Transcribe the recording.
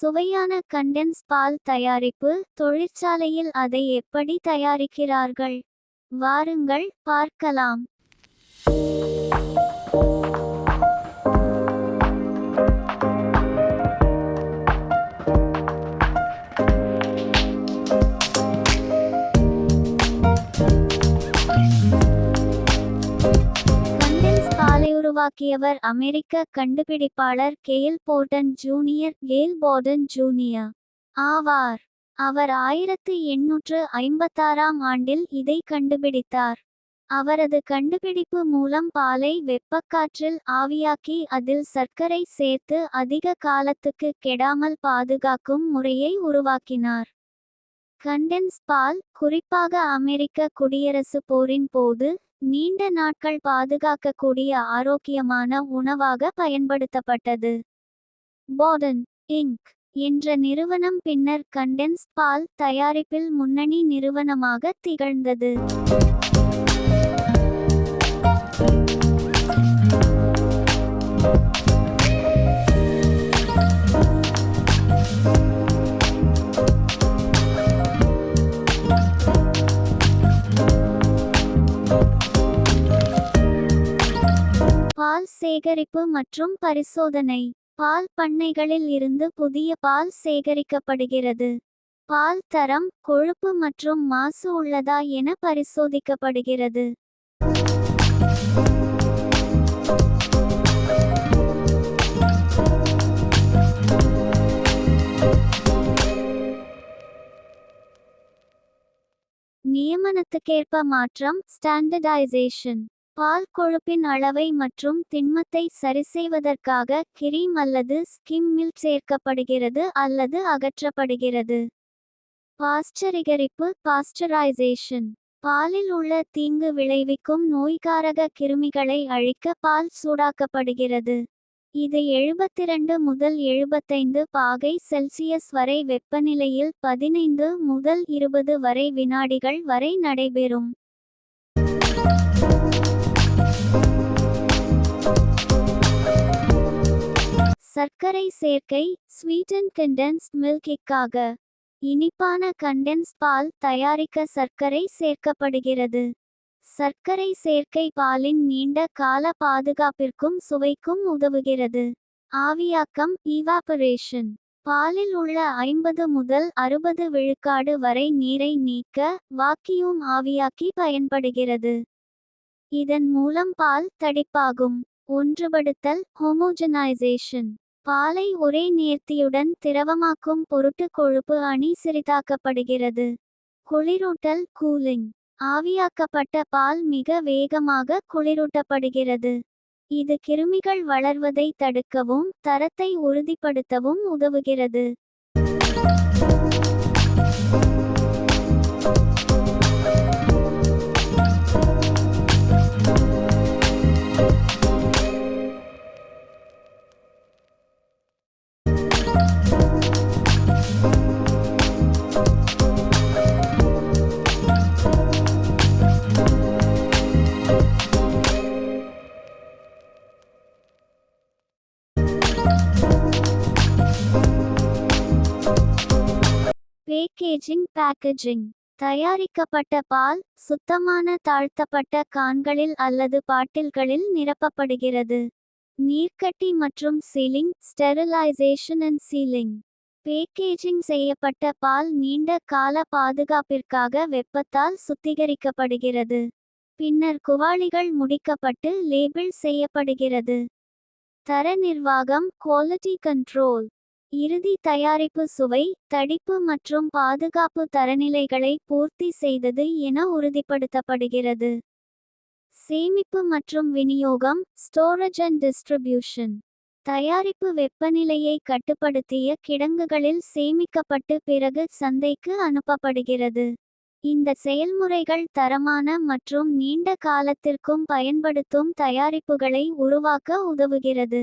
சுவையான கண்டென்ஸ் பால் தயாரிப்பு தொழிற்சாலையில் அதை எப்படி தயாரிக்கிறார்கள்? வாருங்கள் பார்க்கலாம். உருவாக்கியவர் அமெரிக்க கண்டுபிடிப்பாளர் Gail Borden junior Gail Borden junior. ஆவார். அவர் ஆயிரத்து எண்ணூற்று ஐம்பத்தாறாம் ஆண்டில் இதை கண்டுபிடித்தார். அவரது கண்டுபிடிப்பு மூலம் பாலை வெப்பக்காற்றில் ஆவியாக்கி அதில் சர்க்கரை சேர்த்து அதிக காலத்துக்கு கெடாமல் பாதுகாக்கும் முறையை உருவாக்கினார். கண்டென்ஸ் பால் குறிப்பாக அமெரிக்க குடியரசு போரின் போது நீண்ட நாட்கள் பாதுகாக்கக்கூடிய ஆரோக்கியமான உணவாக பயன்படுத்தப்பட்டது. போர்டன் இங்க் என்ற நிறுவனம் பின்னர் கண்டென்ஸ் பால் தயாரிப்பில் முன்னணி நிறுவனமாக திகழ்ந்தது. பால் சேகரிப்பு மற்றும் பரிசோதனை. பால் பண்ணைகளில் இருந்து புதிய பால் சேகரிக்கப்படுகிறது. பால் தரம் கொழுப்பு மற்றும் மாசு உள்ளதா என பரிசோதிக்கப்படுகிறது. நியமனத்துக்கேற்ப மாற்றம் ஸ்டாண்டர்டைசேஷன் பால் கொழுப்பின் அளவை மற்றும் திண்மத்தை சரிசெய்வதற்காக கிரீம் அல்லது ஸ்கிம் மில்க் சேர்க்கப்படுகிறது அல்லது அகற்றப்படுகிறது. பாஸ்டரிகரிப்பு பாஸ்டரைசேஷன். பாலில் உள்ள தீங்கு விளைவிக்கும் நோய்காரக கிருமிகளை அழிக்க பால் சூடாக்கப்படுகிறது. இது எழுபத்திரண்டு முதல் எழுபத்தைந்து பாகை செல்சியஸ் வரை வெப்பநிலையில் பதினைந்து முதல் இருபது வரை வினாடிகள் வரை நடைபெறும். சர்க்கரை சேர்க்கை ஸ்வீட்டன் கண்டென்ஸ்ட் மில்கிக்காக இனிப்பான கண்டென்ஸ் பால் தயாரிக்க சர்க்கரை சேர்க்கப்படுகிறது. சர்க்கரை சேர்க்கை பாலின் நீண்ட கால பாதுகாப்பிற்கும் சுவைக்கும் உதவுகிறது. ஆவியாக்கம் ஈவாபரேஷன் பாலில் உள்ள ஐம்பது முதல் அறுபது விழுக்காடு வரை நீரை நீக்க வாக்கியூம் ஆவியாக்கி பயன்படுகிறது. இதன் மூலம் பால் தடிப்பாகும். ஒன்றுபடுத்தல் ஹோமோஜனைசேஷன் பாலை ஒரே நேர்த்தியுடன் திரவமாக்கும் பொருட்டு கொழுப்பு அணி சிறிதாக்கப்படுகிறது. குளிரூட்டல் கூலிங் ஆவியாக்கப்பட்ட பால் மிக வேகமாக குளிரூட்டப்படுகிறது. இது கிருமிகள் வளர்வதை தடுக்கவும் தரத்தை உறுதிப்படுத்தவும் உதவுகிறது. Packaging packaging. தயாரிக்கப்பட்ட பால் சுத்தமான தாழ்த்தப்பட்ட கான்களில் அல்லது பாட்டில்களில் நிரப்பப்படுகிறது. நீர்க்கட்டி மற்றும் sealing sterilisation and sealing. Packaging செய்யப்பட்ட பால் நீண்ட கால பாதுகாப்பிற்காக வெப்பத்தால் சுத்திகரிக்கப்படுகிறது. பின்னர் குவாளிகள் முடிக்கப்பட்டு லேபிள் செய்யப்படுகிறது. தர நிர்வாகம் குவாலிட்டி கண்ட்ரோல் இறுதி தயாரிப்பு சுவை தடிப்பு மற்றும் பாதுகாப்பு தரநிலைகளை பூர்த்தி செய்தது என உறுதிப்படுத்தப்படுகிறது. சேமிப்பு மற்றும் விநியோகம் ஸ்டோரேஜ் அண்ட் டிஸ்ட்ரிபியூஷன் தயாரிப்பு வெப்பநிலையை கட்டுப்படுத்திய கிடங்குகளில் சேமிக்கப்பட்டு பிறகு சந்தைக்கு அனுப்பப்படுகிறது. இந்த செயல்முறைகள் தரமான மற்றும் நீண்ட காலத்திற்கும் பயன்படுத்தும் தயாரிப்புகளை உருவாக்க உதவுகிறது.